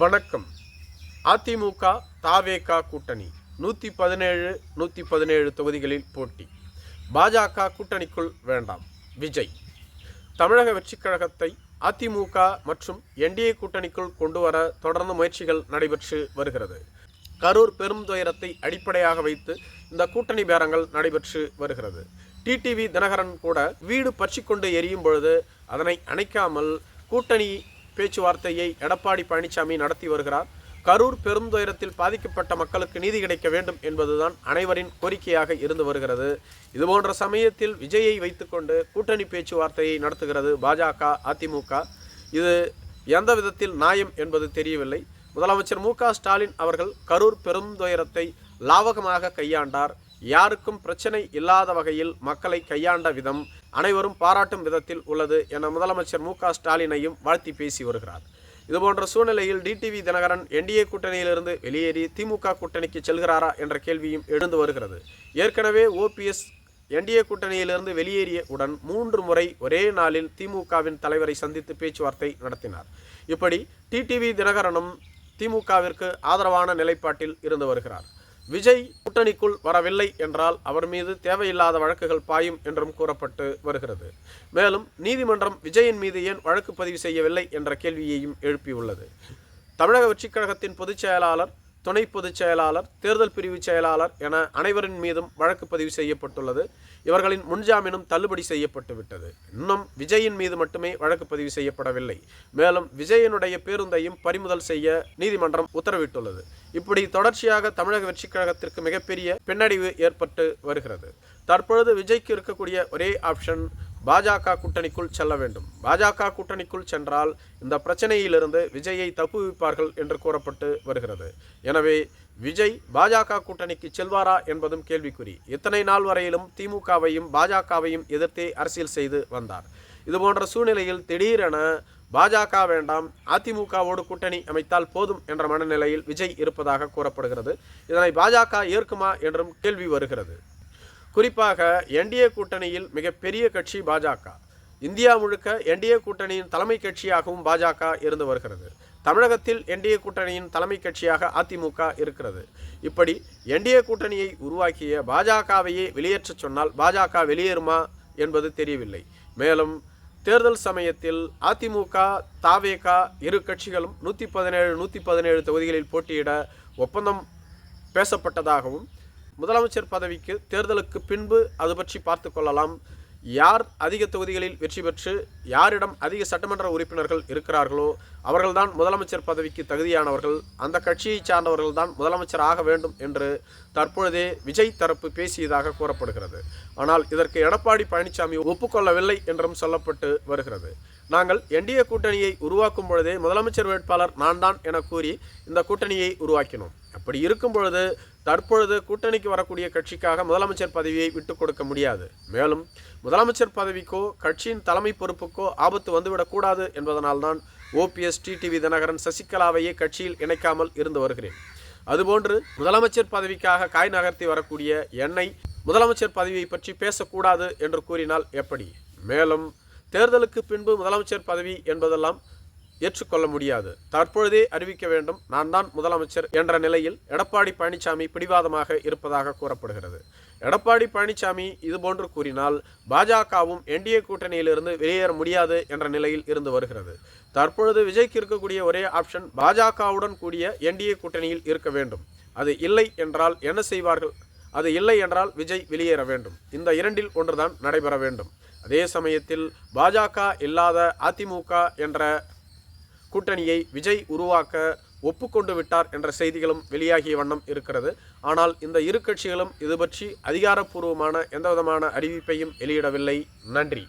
வணக்கம். அதிமுக தாவேகா கூட்டணி. நூற்றி பதினேழு நூற்றி பதினேழு தொகுதிகளில் போட்டி. பாஜக கூட்டணிக்குள் வேண்டாம். விஜய். தமிழக வெற்றிக் கழகத்தை அதிமுக மற்றும் என்டிஏ கூட்டணிக்குள் கொண்டு வர தொடர்ந்து முயற்சிகள் நடைபெற்று வருகிறது. கரூர் பெரும் துயரத்தை அடிப்படையாக வைத்து இந்த கூட்டணி பேரங்கள் நடைபெற்று வருகிறது. டிடிவி தினகரன் கூட வீடு பற்றி கொண்டு எரியும் பொழுது அதனை அணைக்காமல் கூட்டணி பேச்சுவார்த்தையை எடப்பாடி பழனிசாமி நடத்தி வருகிறார். கரூர் பெருந்துயரத்தில் பாதிக்கப்பட்ட மக்களுக்கு நீதி கிடைக்க வேண்டும் என்பதுதான் அனைவரின் கோரிக்கையாக இருந்து வருகிறது. இதுபோன்ற சமயத்தில் விஜயை வைத்துக்கொண்டு கூட்டணி பேச்சுவார்த்தையை நடத்துகிறது பாஜக அதிமுக. இது எந்த விதத்தில் நியாயம் என்பது தெரியவில்லை. முதலமைச்சர் மு ஸ்டாலின் அவர்கள் கரூர் பெருந்துயரத்தை லாவகமாக கையாண்டார். யாருக்கும் பிரச்சனை இல்லாத வகையில் மக்களை கையாண்ட விதம் அனைவரும் பாராட்டும் விதத்தில் உள்ளது என முதலமைச்சர் மு க ஸ்டாலினையும் வாழ்த்தி பேசி வருகிறார். இதுபோன்ற சூழ்நிலையில் டிடிவி தினகரன் என்டிஏ கூட்டணியிலிருந்து வெளியேறி திமுக கூட்டணிக்கு செல்கிறாரா என்ற கேள்வியும் எழுந்து வருகிறது. ஏற்கனவே ஓபிஎஸ் என்டிஏ கூட்டணியிலிருந்து வெளியேறிய உடன் மூன்று முறை ஒரே நாளில் திமுகவின் தலைவரை சந்தித்து பேச்சுவார்த்தை நடத்தினார். இப்படி டிடிவி தினகரனும் திமுகவிற்கு ஆதரவான நிலைப்பாட்டில் இருந்து வருகிறார். விஜய் கூட்டணிக்குள் வரவில்லை என்றால் அவர் மீது தேவையில்லாத வழக்குகள் பாயும் என்றும் கூறப்பட்டு வருகிறது. மேலும் நீதிமன்றம் விஜயின் மீது ஏன் வழக்கு பதிவு செய்யவில்லை என்ற கேள்வியையும் எழுப்பியுள்ளது. தமிழக வெற்றிக் கழகத்தின் பொதுச் செயலாளர் துணை பொதுச் செயலாளர் தேர்தல் பிரிவு செயலாளர் என அனைவரின் மீதும் வழக்கு பதிவு செய்யப்பட்டுள்ளது. இவர்களின் முன்ஜாமீனும் தள்ளுபடி செய்யப்பட்டுவிட்டது. இன்னும் விஜயின் மீது மட்டுமே வழக்கு பதிவு செய்யப்படவில்லை. மேலும் விஜயனுடைய பேருந்தையும் பறிமுதல் செய்ய நீதிமன்றம் உத்தரவிட்டுள்ளது. இப்படி தொடர்ச்சியாக தமிழக வெற்றிக் கழகத்திற்கு மிகப்பெரிய பின்னடைவு ஏற்பட்டு வருகிறது. தற்பொழுது விஜய்க்கு இருக்கக்கூடிய ஒரே ஆப்ஷன் பாஜக கூட்டணிக்குள் செல்ல வேண்டும். பாஜக கூட்டணிக்குள் சென்றால் இந்த பிரச்சனையிலிருந்து விஜயை தப்புவிப்பார்கள் என்று கூறப்பட்டு வருகிறது. எனவே விஜய் பாஜக கூட்டணிக்கு செல்வாரா என்பதும் கேள்விக்குறி. இத்தனை நாள் வரையிலும் திமுகவையும் பாஜகவையும் எதிர்த்தே அரசியல் செய்து வந்தார். இதுபோன்ற சூழ்நிலையில் திடீரென பாஜக வேண்டாம் அதிமுகவோடு கூட்டணி அமைத்தால் போதும் என்ற மனநிலையில் விஜய் இருப்பதாக கூறப்படுகிறது. இதனை பாஜக ஏற்குமா என்றும் கேள்வி வருகிறது. குறிப்பாக என்டிஏ கூட்டணியில் மிகப்பெரிய கட்சி பாஜக. இந்தியா முழுக்க என்டிஏ கூட்டணியின் தலைமை கட்சியாகவும் பாஜக இருந்து வருகிறது. தமிழகத்தில் என்டிஏ கூட்டணியின் தலைமை கட்சியாக அதிமுக இருக்கிறது. இப்படி என்டிஏ கூட்டணியை உருவாக்கிய பாஜகவையே வெளியேற்றச் சொன்னால் பாஜக வெளியேறுமா என்பது தெரியவில்லை. மேலும் தேர்தல் சமயத்தில் அதிமுக தாவேகா இரு கட்சிகளும் நூற்றி பதினேழு நூற்றி பதினேழு தொகுதிகளில் போட்டியிட ஒப்பந்தம் பேசப்பட்டதாகவும் முதலமைச்சர் பதவிக்கு தேர்தலுக்கு பின்பு அது பற்றி பார்த்து கொள்ளலாம். யார் அதிக தொகுதிகளில் வெற்றி பெற்று யாரிடம் அதிக சட்டமன்ற உறுப்பினர்கள் இருக்கிறார்களோ அவர்கள்தான் முதலமைச்சர் பதவிக்கு தகுதியானவர்கள். அந்த கட்சியை சார்ந்தவர்கள் தான் முதலமைச்சர் ஆக வேண்டும் என்று தற்பொழுதே விஜய் தரப்பு பேசியதாக கூறப்படுகிறது. ஆனால் இதற்கு எடப்பாடி பழனிசாமி ஒப்புக்கொள்ளவில்லை என்றும் சொல்லப்பட்டு வருகிறது. நாங்கள் என்டிஏ கூட்டணியை உருவாக்கும் பொழுதே முதலமைச்சர் வேட்பாளர் நான் தான் என கூறி இந்த கூட்டணியை உருவாக்கினோம். அப்படி இருக்கும் பொழுது தற்பொழுது கூட்டணிக்கு வரக்கூடிய கட்சிக்காக முதலமைச்சர் பதவியை விட்டுக் கொடுக்க முடியாது. மேலும் முதலமைச்சர் பதவிக்கோ கட்சியின் தலைமை பொறுப்புக்கோ ஆபத்து வந்துவிடக்கூடாது என்பதனால்தான் ஓபிஎஸ் டிடிவி தினகரன் சசிகலாவையே கட்சியில் இணைக்காமல் இருந்து வருகிறேன். அதுபோன்று முதலமைச்சர் பதவிக்காக காய் நகர்த்தி வரக்கூடிய என்னை முதலமைச்சர் பதவியை பற்றி பேசக்கூடாது என்று கூறினால் எப்படி? மேலும் தேர்தலுக்கு பின்பு முதலமைச்சர் பதவி என்பதெல்லாம் ஏற்றுக்கொள்ள முடியாது. தற்பொழுதே அறிவிக்க வேண்டும் நான் தான் முதலமைச்சர் என்ற நிலையில் எடப்பாடி பழனிசாமி பிடிவாதமாக இருப்பதாக கூறப்படுகிறது. எடப்பாடி பழனிசாமி இதுபோன்று கூறினால் பாஜகவும் என்டிஏ கூட்டணியிலிருந்து வெளியேற முடியாது என்ற நிலையில் இருந்து வருகிறது. தற்பொழுது விஜய்க்கு இருக்கக்கூடிய ஒரே ஆப்ஷன் பாஜகவுடன் கூடிய என்டிஏ கூட்டணியில் இருக்க வேண்டும். அது இல்லை என்றால் என்ன செய்வார்கள்? அது இல்லை என்றால் விஜய் வெளியேற வேண்டும். இந்த இரண்டில் ஒன்றுதான் நடைபெற வேண்டும். அதே சமயத்தில் பாஜக இல்லாத அதிமுக என்ற கூட்டணியை விஜய் உருவாக்க ஒப்புக்கொண்டு விட்டார் என்ற செய்திகளும் வெளியாகிய வண்ணம் இருக்கிறது. ஆனால் இந்த இரு கட்சிகளும் இது பற்றி அதிகாரப்பூர்வமான எந்தவிதமான அறிவிப்பையும் வெளியிடவில்லை. நன்றி.